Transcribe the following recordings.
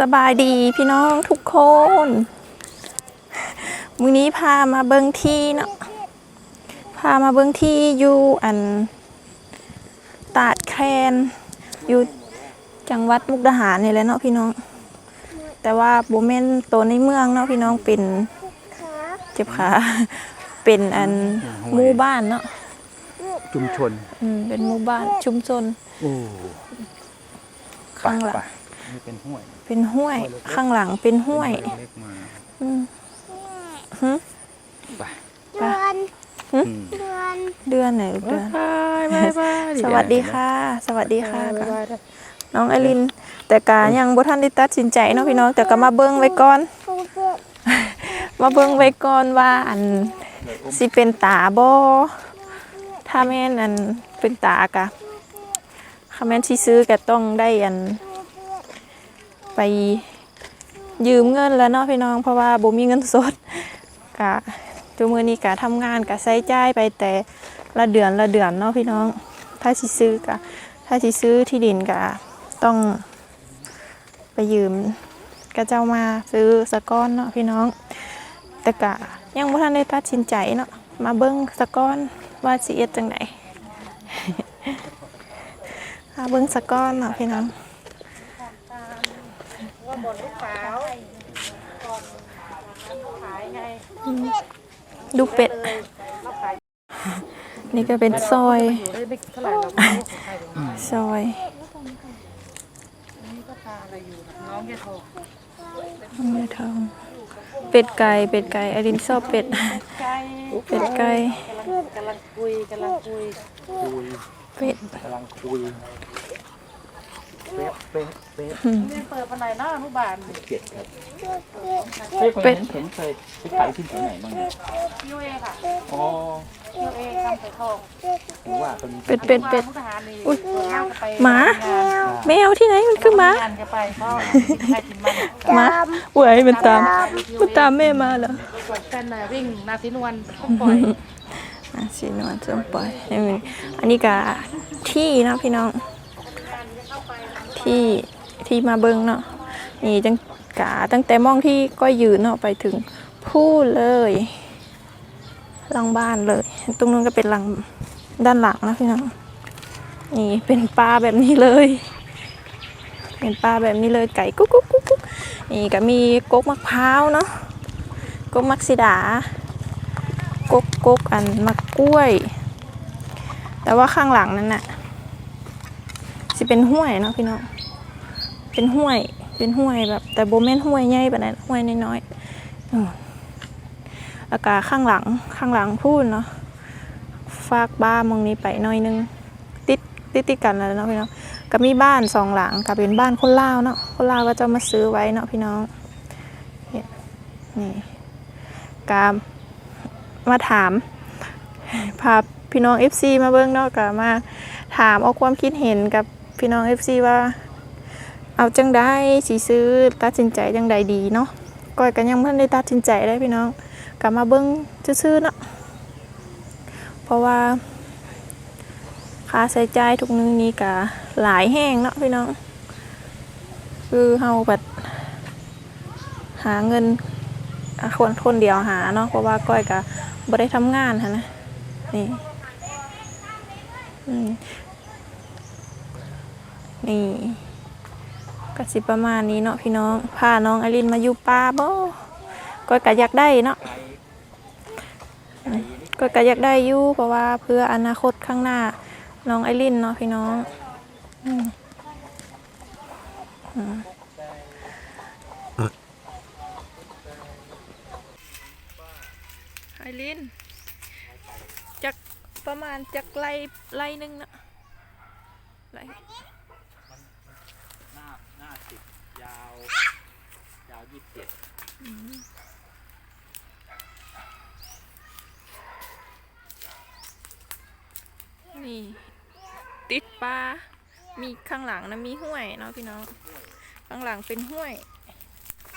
สบายดีพี่น้องทุกคนมื้อนี้พามาเบิ่งที่เนาะ พามาเบิ่งที่อยู่อัน ตาดแคลนอยู่จังหวัดมุกดาหารนี่แหละเนาะพี่น้อง แต่ว่าโบเมนตัวในเมืองเนาะพี่น้องเป็นเจ็บขาเป็นอันหมู่บ้านเนาะชุมชน อืมเป็นหมู่บ้านชุมชนโอ้ข้างหลังไปๆ นี่เป็นห้วยเป็นห้วย ข้างหลังเป็นห้วยเล็กๆมาอืมหึไปเดือนอืมเดือนเดือนไหนลูกเดือน บายบายบายสวัสดีค่ะ สวัสดีค่ะน้องไอริน แต่กายังบ่ทันได้ตัดสินใจเนาะพี่น้องแต่ก็มาเบิ่งไว้ก่อน ปูเปิดมาเบิ่งไว้ก่อนว่าอันสิเป็นตาบ่ถ้าแม่นอันเป็นตากะถ้าแม่นสิซื้อก็ต้องได้อัน ไปยืมเงินแล้วเนาะพี่น้องเพราะว่าบ่มีเงินสดกะตัวมือนี้กะทำงานกะใช้จ่ายไปแต่ละเดือนละเดือนเนาะพี่น้อง ถ้าสิซื้อกะถ้าสิซื้อที่ดินกะต้องไปยืมกะเจ้ามาซื้อสะก้อนเนาะพี่น้อง แต่กะยังบ่ทันได้ตัดสินใจเนาะมาเบิ่งสะก้อนว่าสิเอ็ดจังไดมาเบิ่งสะก้อนเนาะพี่น้อง ดูเป็ด นี่ก็เป็นซอยซอยน้องยายทองเป็ดไก่เป็ดไก่อรินชอบเป็ดเป็ดไก่กำลังคุยกำลังคุยคุยเป็ดกำลังคุย เป๊ะเป๊ะเป๊ะเรียนเปิดปันไหนเนาะอนุบาลเจ็ดครับเป๊ะคนเห็นเห็นเคยไปขายที่ไหนบ้างเนี่ยยูเอค่ะอ๋อยูเอทำไปทองผมว่าคนเป็ดเป็ดเป็ดมุกทหารนี่อุ๊ยเปิดห้างก็ไปหมาแมวที่ไหนมันคือหมางานก็ไปเพราะกินใครกินมันหมาเว้ยมันตามมันตามแม่มาเหรอกันน่ะวิ่งนาทีนวลต้องปล่อยอะสีนวลส้มปล่อยนี่มันอันนี้ก็ที่เนาะพี่น้อง ที่ที่มาเบิงเนาะนี่จังกาตั้งแต่มองที่ก็ยืนเนาะไปถึงพูดเลยหลังบ้านเลย ตรงนู้นก็เป็นหลังด้านหลังนะพี่น้องนี่เป็นปลาแบบนี้เลย เป็นปลาแบบนี้เลยไก่กุ๊กกุ๊กกุ๊กกุ๊กนี่ก็มีกกมะพร้าวเนาะกกมักซิดากกกกอันมะกล้วย แต่ว่าข้างหลังนั้นน่ะ เป็นห้วยเนาะพี่น้อง เป็นห้วย เป็นห้วยแบบ แต่โบแม่นห้วยใหญ่แบบนั้นห้วยน้อยๆอืมแล้วก็ข้างหลังข้างหลังพูดเนาะฟากบ้านมองนี้ไปหน่อยนึง ติดติดติดกันแล้วเนาะพี่น้องก็มีบ้านสองหลังก็เป็นบ้านคนลาวเนาะคนลาวก็จะมาซื้อไว้เนาะพี่น้องนี่กามาถามพาพี่น้อง FC มาเบิ้งเนาะก็มาถามเอาความคิดเห็นกับ พี่น้อง FC ว่า เอาจังได้สิซื้อตัดสินใจจังใดดีเนาะก้อยกันยังไม่ได้ตัดสินใจได้พี่น้องกลับมาเบิ้งซื่อเนาะเพราะว่าค่าใช้จ่ายทุกนึงนี้ก็หลายแห้งเนาะพี่น้อง คือเฮาแบบหาเงินคนคนเดียวหาเนาะเพราะว่าก้อยก็บ่ได้ทำงานนนะนี่อืม นี่ก็สิประมาณนี้เนาะพี่น้องพาน้องอลินมาอยู่ป่าบ่ก้อยก็อยากได้เนาะก้อยก็อยากได้อยู่เพราะว่าเพื่ออนาคตข้างหน้าน้องไอรินเนาะพี่น้องไอรินจากประมาณจากไล่ไล่นึ่งนะไล่ หน้าหน้าสิบยาว ยาวยี่สิบเจ็ด นี่ ติดปลา มีข้างหลังนะมีห้วยเนาะพี่น้อง ข้างหลังเป็นห้วย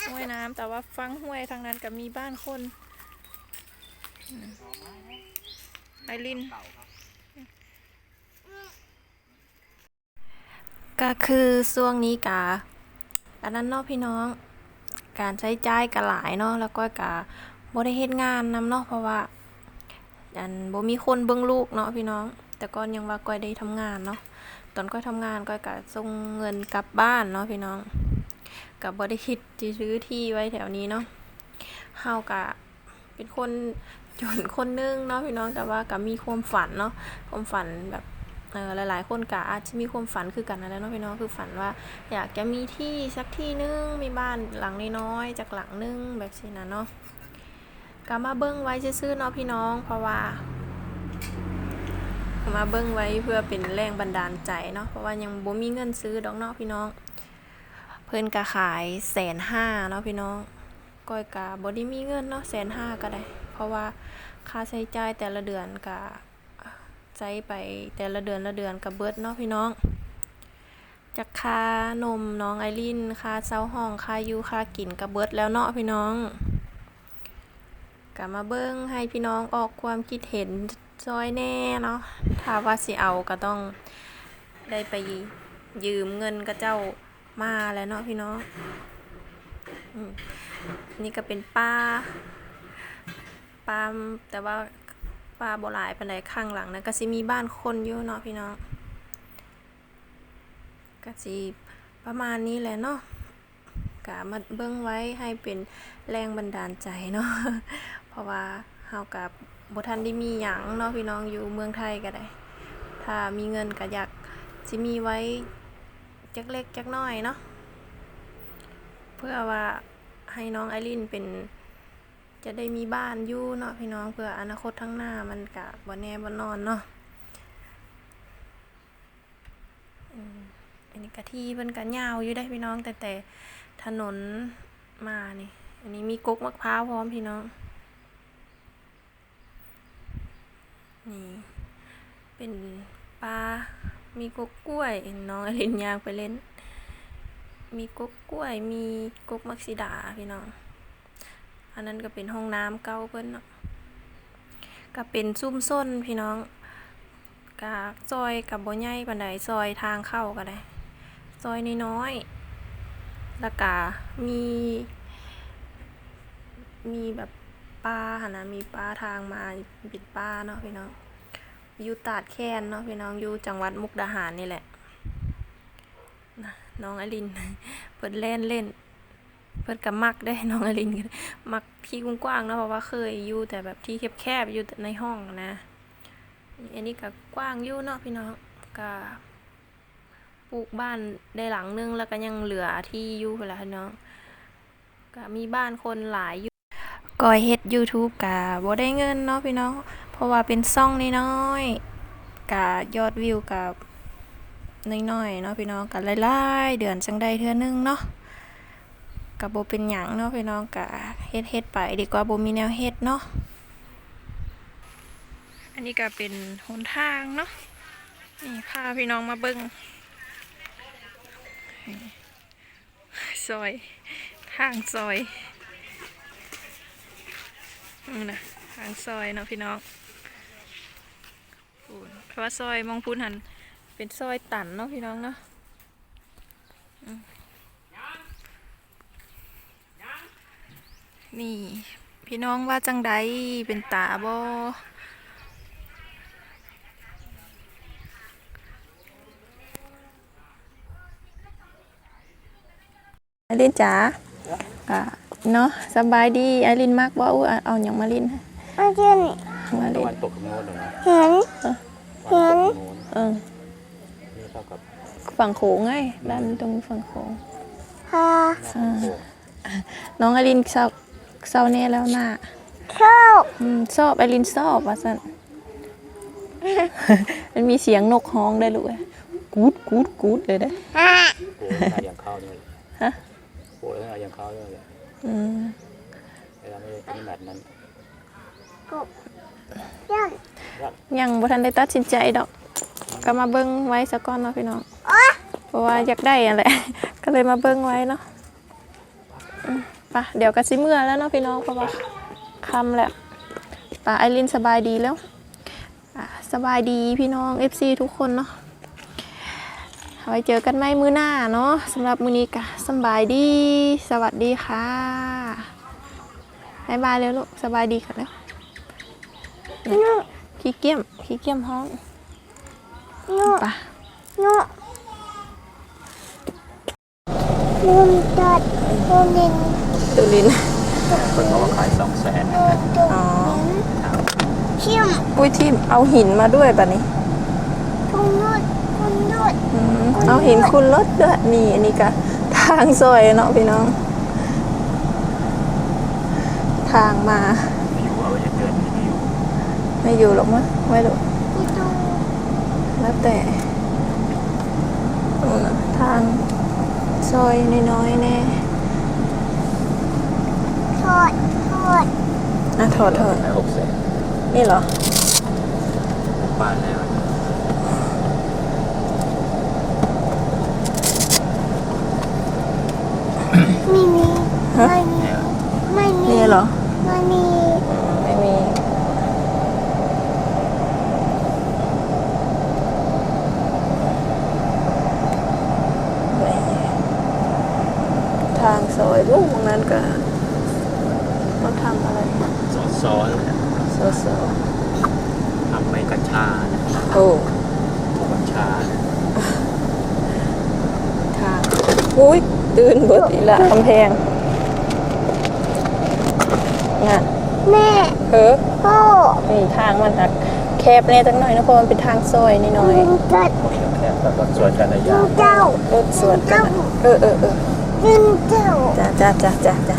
ห้วยน้ำแต่ว่าฟังห้วยทางนั้นก็มีบ้านคนไอรินก็คือช่วงนี้กาอันนั้นนาะพี่น้อง การใช้จ่ายก็หลายเนาะแล้วก็กะบ่ได้เฮ็ดงานนำเนาะเพราะว่า อันบ่มีคนเบิ่งลูกเนาะพี่น้อง แต่ก่อนยังว่าก้อยได้ทำงานเนาะตอนก้อยทำงานก้อยก็ส่งเงินกลับบ้านเนาะพี่น้องก็บ่ได้คิดสิซื้อที่ไว้แถวนี้เนาะเฮาก็เป็นคนจนคนหนึงเนาะพี่น้องแต่ว่าก็มีความฝันเนาะความฝันแบบ เออหลายๆ คนก็อาจจะมีความฝันคือกันนั่นแหละเนาะพี่น้องคือฝันว่า อยากจะมีที่สักที่นึงมีบ้านหลังน้อยๆจากหลังนึงแบบนี้นะเนาะก็มาเบิ้งไว้ซื่อๆเนาะพี่น้อง เพราะว่ามาเบิ้งไว้เพื่อเป็นแรงบันดาลใจเนาะเพราะว่ายังบ่มีเงินซื้อดอกเนาะพี่น้อง เพิ่นก็ขายแสนห้าเนาะพี่น้องก้อยกะบ่ได้มีเงินเนาะแสนห้าก็ได้ เพราะว่าค่าใช้จ่ายแต่ละเดือนก็ ใช้ไปแต่ละเดือนละเดือนก็เบิดเนาะพี่น้องจากค่านมน้องไอรินค่าเช่าห้องค่ายูค่ากินกระเบิดแล้วเนาะพี่น้องกลับมาเบิ้งให้พี่น้องออกความคิดเห็นซอยแน่เนาะถ้าว่าสิเอาก็ต้องได้ไปยืมเงินกับเจ้ามาแล้วเนาะพี่น้องอืมนี่ก็เป็นป้าป้าแต่ว่า ป้าโบหลายปันไดข้างหลังนะก็สิมีบ้านคนอยู่เนาะพี่น้องก็สิประมาณนี้แหละเนาะกะมาเบิ่งไว้ให้เป็นแรงบันดาลใจเนาะเพราะว่าเฮากับบทันได้มีหยังเนาะพี่น้องอยู่เมืองไทยก็ได้ ถ้ามีเงินก็อยากสิมีไว้จักเล็กจักน้อยเนาะเพื่อว่าให้น้องไอรินเป็น จะได้มีบ้านอยู่เนาะพี่น้องเพื่ออนาคตข้งหน้ามันกะบ่แน่บ่นอนเนาะอันนี้กะที่เพิ่นกะยาวอยู่ได้พี่น้อง แต่แต่ถนนมานี่ อันนี้มีกกมะพร้าวพร้อมพี่น้อง นี่ เป็นปลา มีกกกล้วย น้องอลินยางไปเล่น มีกกกล้วย มีกกมักซิดาพี่น้อง อันนั้นก็เป็นห้องน้ำเก่าเพิ่นเนาะก็เป็นซุ่มส้นพี่น้องกะซอยกับบ่ใหญ่ปานใดซอยทางเข้าก็ได้ซอยน้อยๆแล้วก็มี มีแบบป้าหนนะมีป้าทางมาป็นป้าเนาะพี่น้องอยู่ตาดแคนเนาะพี่น้องอยู่จังหวัดมุกดาหารนี่แหละนะน้องอลินเพิ่นเล่นเล่น เพิ่นก็มักได้น้องอลินก็มักที่กว้างๆเนาะเพราะว่าเคยอยู่แต่แบบที่แคบๆอยู่ในห้องนะ อันนี้ก็กว้างอยู่เนาะพี่น้องก็ปลูกบ้านได้หลังนึงแล้วก็ยังเหลือที่อยู่เวลาพี่น้องก็มีบ้านคนหลายอยู่ก่อยเฮ็ด YouTube กะบ่ได้เงินเนาะพี่น้อง เพราะว่าเป็นซ่องน้อยๆกะยอดวิวกับน้อยๆเนาะพี่น้องกะหลายๆเดือนจังได้เทื่อนึงเนาะ ก็บ่เป็นหยังเนาะพี่น้องกะเฮ็ดเฮ็ดไปดีกว่าโบมีแนวเฮ็ดเนาะอันนี้ก็เป็นหนทางเนาะนี่พาพี่น้องมาเบิ้งซอยทางซอยนี่นะทางซอยเนาะพี่น้องพูนเพราะว่าซอยมองพูนหันเป็นซอยตันเนาะพี่น้องเนาะอืม นี่ พี่น้องว่าจังใดเป็นตาบอไอรินจ๋าอะเนาะสบายดีไอรินมากบ่อู้เอาอย่างมาลินมาเจอนี่มาตะลิวันนตกตรงโน้นเลยนะเห็นตะวันตกตรงโน้นเออนี่เท่ากับฝั่งโขงไงด้านตรงฝั่งโขงพาหน้าโขงน้องไอรินเศร้า เศร้าแน่แล้วน่ะเข้าอืมชอบไอรินชอบว่าซั่นมันมีเสียงนกฮ้องได้ลูกเอ้ยกูดกูดกูดเลยเด้ออะโขงอะไรอย่างเข้าเนี่ยฮะโขงอะไรอย่างเข้าเนี่ยอืมเวลาไม่ได้ไม่แมทนั้นกบยันยังบ่ทันได้ตัดสินใจดอก ก็มาเบิ่งไว้ซะก่อนเนาะพี่น้องอ๋อเพราะว่าอยากได้อะแหละก็เลยมาเบิ้งไว้เนาะอืมไปะเดี๋ยวก็สิเมื่อแล้วเนาะพี่น้องเพราะว่าคำแหละป่าไอรินสบายดีแล้วสบายดีพี่น้อง FC ทุกคนเนาะเอาไว้เจอกันไหมมือหน้าเนาะสำหรับมือนี้กะสบายดี สวัสดีค่ะบายบายเร็วลูกสบายดีกันแล้วนุขี้เกียมขี้เกียมห้องนุไปะนุนุนจัดนุนิน ดูลิน คนบอกว่าขายสองแสนนุนตุอ๋อชิมอุ้ยทีมเอาหินมาด้วยแบบนี้คุณนุดคุณนุดอืมเอาหินคุณรถด้วยนี่อันนี้ก็ทางซอยเนาะพี่น้อง ทางมาวิวเอาจะเกินวิวไม่อยู่หรอกมั้งไม่หรอกพี่ตูแล้วแต่นู่นน่ะทางซอยน้อยๆแน่ทอ ดทอดอะถอดถอดขายหกแสนนี่เหรอ บ้านแล้วไม่มีฮะ ไม่มีไม่มีนี่เหรอ ไม่มีไม่มี ทางซอยลูกตรงนั้นก็เขาทำอะไร ซอสซ้อนนะ โซโซ ทำใบกัญชา นะโอ้ปลูกกัญชานะทางอุ้ยตื่นเบิดอีละกำแพงน่ะแม่เฮ้อพ่อนี่ทางมันหักแคบแน่จังหน่อยนะเพราะมันเป็นทางซอยนิดหน่อยลุงจัดหมดแล้วแค่แล้วก็สวนกันระลุยะงเจ้ารถสวนกันน่ะเออเออเออลุงเจ้าจ้าจ้าจ้าจ้าจ้า